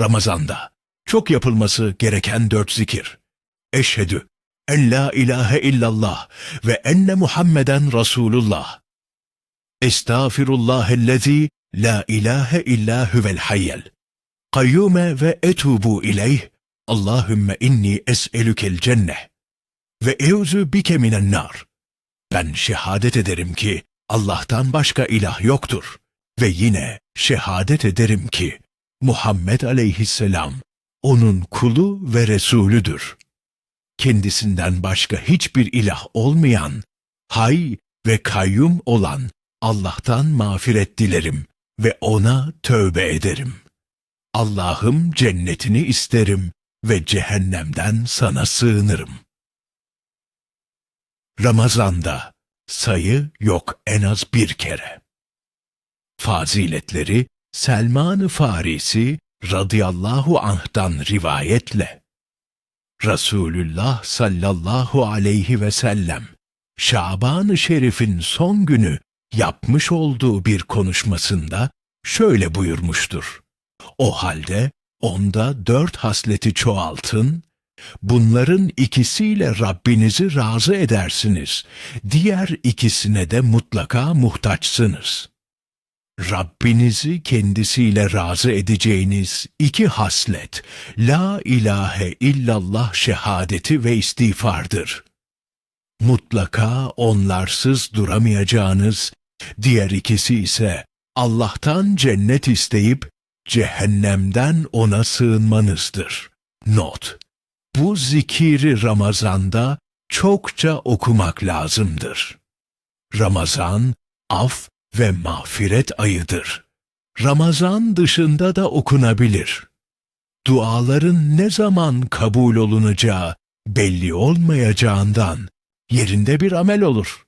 Ramazanda çok yapılması gereken dört zikir. Eşhedü en la ilahe illallah ve enne Muhammeden Resulullah. Estağfirullahellezî la ilahe illa huvel hayyel. Kayyume ve etubu ileyh. Allahümme inni es'elükel cenneh. Ve euzu bike minen nar. Ben şehadet ederim ki Allah'tan başka ilah yoktur. Ve yine şehadet ederim ki Muhammed aleyhisselam onun kulu ve Resulüdür. Kendisinden başka hiçbir ilah olmayan, hay ve kayyum olan Allah'tan mağfiret dilerim ve ona tövbe ederim. Allah'ım cennetini isterim ve cehennemden sana sığınırım. Ramazanda sayı yok en az bir kere. Faziletleri Selman-ı Farisi radıyallahu anh'tan rivayetle Resulullah sallallahu aleyhi ve sellem Şaban-ı Şerif'in son günü yapmış olduğu bir konuşmasında şöyle buyurmuştur. O halde onda dört hasleti çoğaltın, bunların ikisiyle Rabbinizi razı edersiniz, diğer ikisine de mutlaka muhtaçsınız. Rabbinizi kendisiyle razı edeceğiniz iki haslet, La ilahe illallah şehadeti ve istiğfardır. Mutlaka onlarsız duramayacağınız, diğer ikisi ise Allah'tan cennet isteyip cehennemden ona sığınmanızdır. Not Bu zikiri Ramazan'da çokça okumak lazımdır. Ramazan, af ve mağfiret ayıdır. Ramazan dışında da okunabilir. Duaların ne zaman kabul olunacağı belli olmayacağından yerinde bir amel olur.